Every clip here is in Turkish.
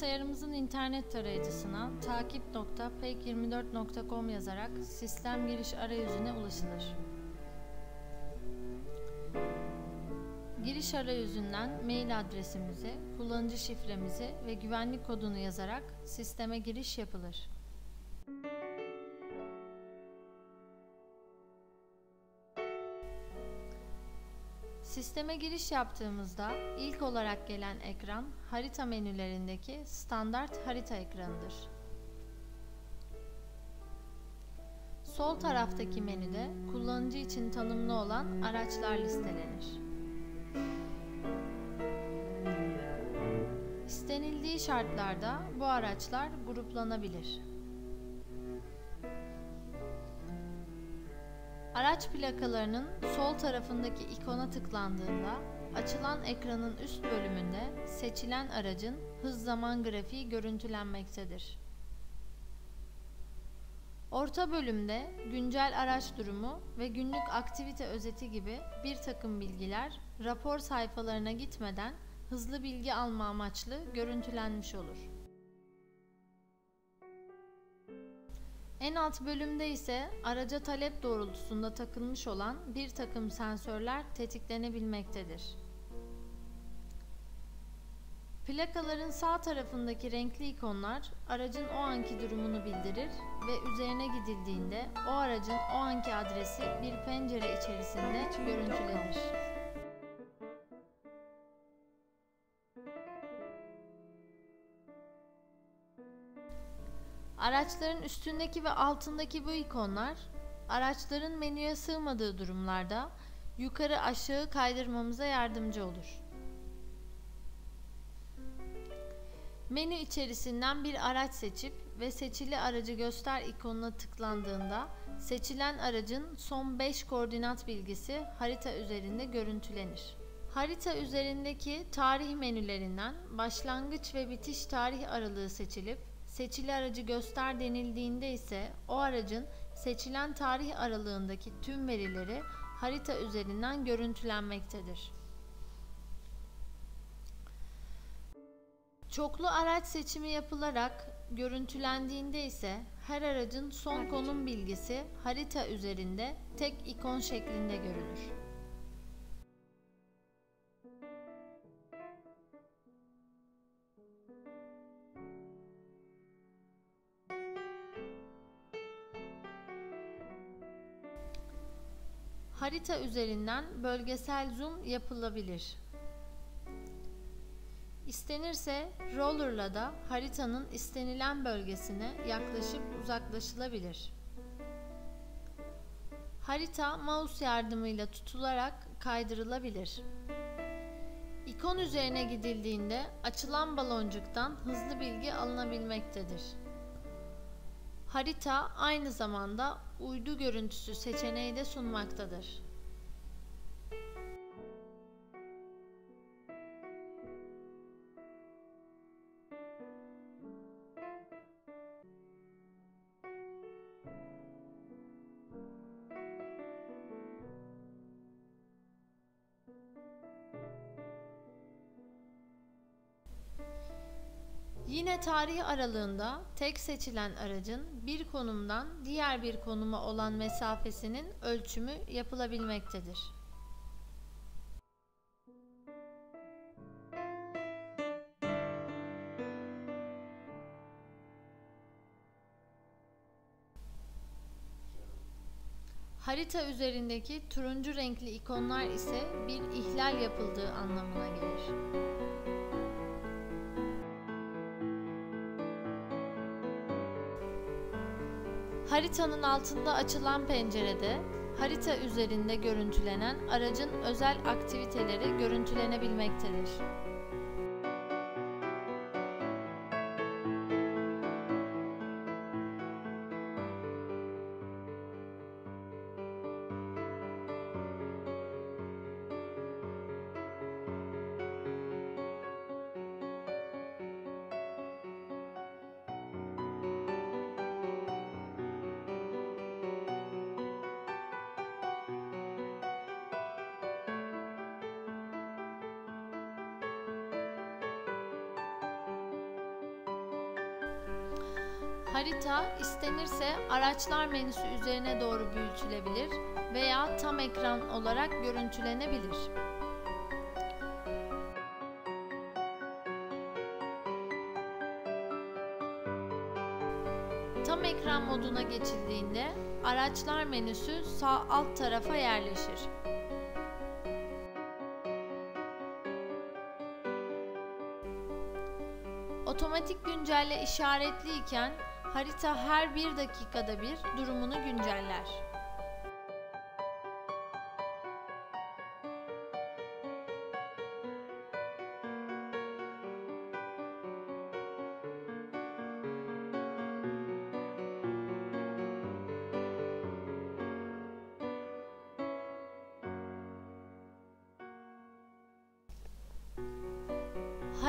Bilgisayarımızın internet tarayıcısına takip.pek24.com yazarak sistem giriş arayüzüne ulaşılır. Giriş arayüzünden mail adresimizi, kullanıcı şifremizi ve güvenlik kodunu yazarak sisteme giriş yapılır. Sisteme giriş yaptığımızda ilk olarak gelen ekran harita menülerindeki standart harita ekranıdır. Sol taraftaki menüde kullanıcı için tanımlı olan araçlar listelenir. İstenildiği şartlarda bu araçlar gruplanabilir. Araç plakalarının sol tarafındaki ikona tıklandığında açılan ekranın üst bölümünde seçilen aracın hız zaman grafiği görüntülenmektedir. Orta bölümde güncel araç durumu ve günlük aktivite özeti gibi bir takım bilgiler rapor sayfalarına gitmeden hızlı bilgi alma amaçlı görüntülenmiş olur. En alt bölümde ise araca talep doğrultusunda takılmış olan bir takım sensörler tetiklenebilmektedir. Plakaların sağ tarafındaki renkli ikonlar aracın o anki durumunu bildirir ve üzerine gidildiğinde o aracın o anki adresi bir pencere içerisinde görüntülenir. Araçların üstündeki ve altındaki bu ikonlar araçların menüye sığmadığı durumlarda yukarı aşağı kaydırmamıza yardımcı olur. Menü içerisinden bir araç seçip ve seçili aracı göster ikonuna tıklandığında seçilen aracın son 5 koordinat bilgisi harita üzerinde görüntülenir. Harita üzerindeki tarih menülerinden başlangıç ve bitiş tarih aralığı seçilip Seçili aracı göster denildiğinde ise o aracın seçilen tarih aralığındaki tüm verileri harita üzerinden görüntülenmektedir. Çoklu araç seçimi yapılarak görüntülendiğinde ise her aracın son konum bilgisi harita üzerinde tek ikon şeklinde görünür. Harita üzerinden bölgesel zoom yapılabilir. İstenirse rollerla da haritanın istenilen bölgesine yaklaşıp uzaklaşılabilir. Harita mouse yardımıyla tutularak kaydırılabilir. İkon üzerine gidildiğinde açılan baloncuktan hızlı bilgi alınabilmektedir. Harita aynı zamanda uydu görüntüsü seçeneği de sunmaktadır. Yine tarih aralığında tek seçilen aracın bir konumdan diğer bir konuma olan mesafesinin ölçümü yapılabilmektedir. Harita üzerindeki turuncu renkli ikonlar ise bir ihlal yapıldığı anlamına gelir. Haritanın altında açılan pencerede harita üzerinde görüntülenen aracın özel aktiviteleri görüntülenebilmektedir. Harita istenirse araçlar menüsü üzerine doğru büyütülebilir veya tam ekran olarak görüntülenebilir. Tam ekran moduna geçildiğinde araçlar menüsü sağ alt tarafa yerleşir. Otomatik güncelle işaretliyken harita her bir dakikada bir durumunu günceller.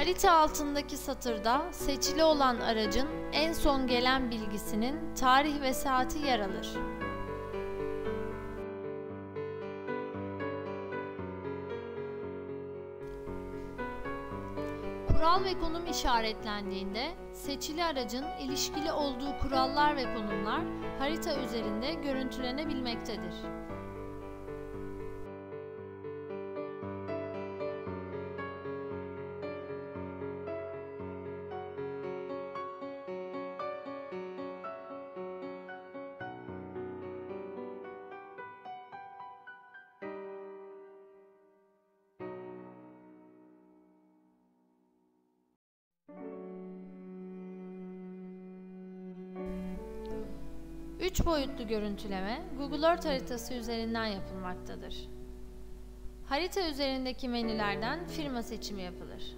Harita altındaki satırda seçili olan aracın en son gelen bilgisinin tarih ve saati yer alır. Kural ve konum işaretlendiğinde seçili aracın ilişkili olduğu kurallar ve konumlar harita üzerinde görüntülenebilmektedir. Üç boyutlu görüntüleme Google Earth haritası üzerinden yapılmaktadır. Harita üzerindeki menülerden firma seçimi yapılır.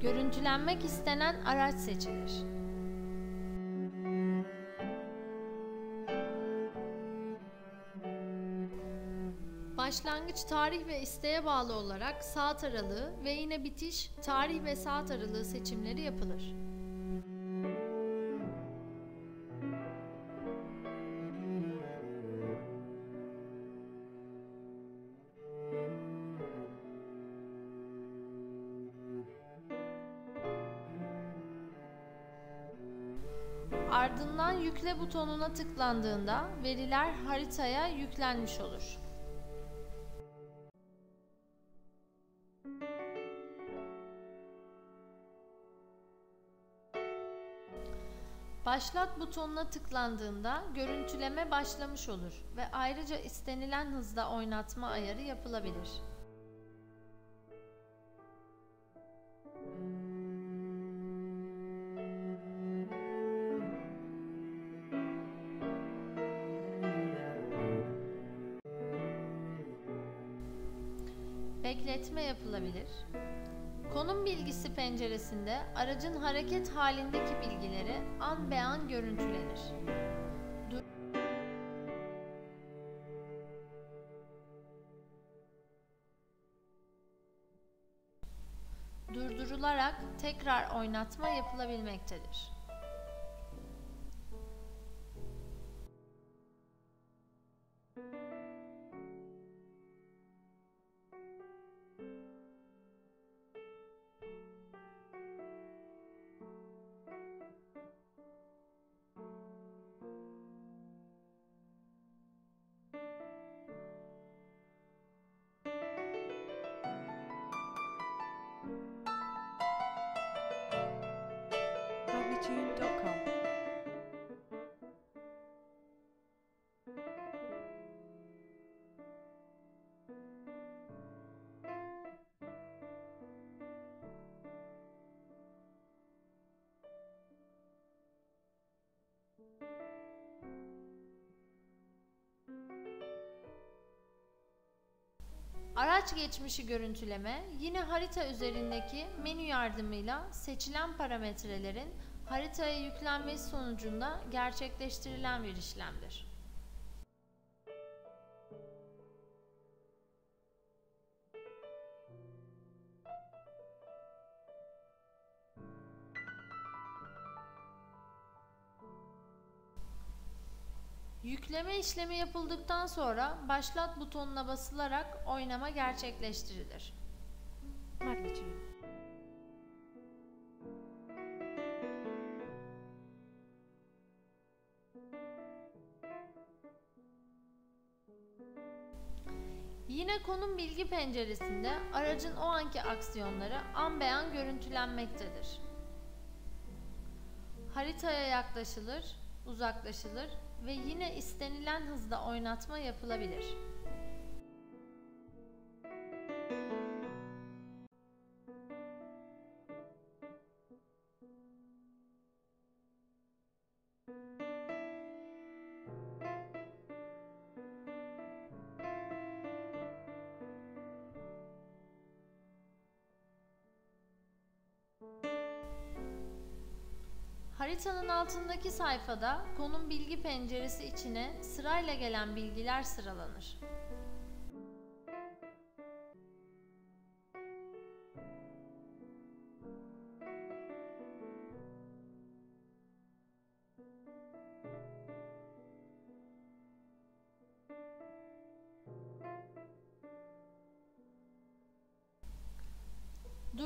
Görüntülenmek istenen araç seçilir. Başlangıç tarih ve isteğe bağlı olarak saat aralığı ve yine bitiş tarih ve saat aralığı seçimleri yapılır. Yükle butonuna tıklandığında veriler haritaya yüklenmiş olur. Başlat butonuna tıklandığında görüntüleme başlamış olur ve ayrıca istenilen hızda oynatma ayarı yapılabilir. Bekletme yapılabilir. Konum bilgisi penceresinde aracın hareket halindeki bilgileri an be an görüntülenir. Dur- Durdurularak tekrar oynatma yapılabilmektedir. Magnitude.com. Araç geçmişi görüntüleme yine harita üzerindeki menü yardımıyla seçilen parametrelerin haritaya yüklenmesi sonucunda gerçekleştirilen bir işlemdir. Yükleme işlemi yapıldıktan sonra başlat butonuna basılarak oynama gerçekleştirilir. Magnitude. Konum bilgi penceresinde aracın o anki aksiyonları an beyan görüntülenmektedir. Haritaya yaklaşılır, uzaklaşılır ve yine istenilen hızda oynatma yapılabilir. Haritanın altındaki sayfada konum bilgi penceresi içine sırayla gelen bilgiler sıralanır.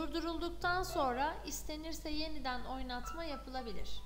Durdurulduktan sonra istenirse yeniden oynatma yapılabilir.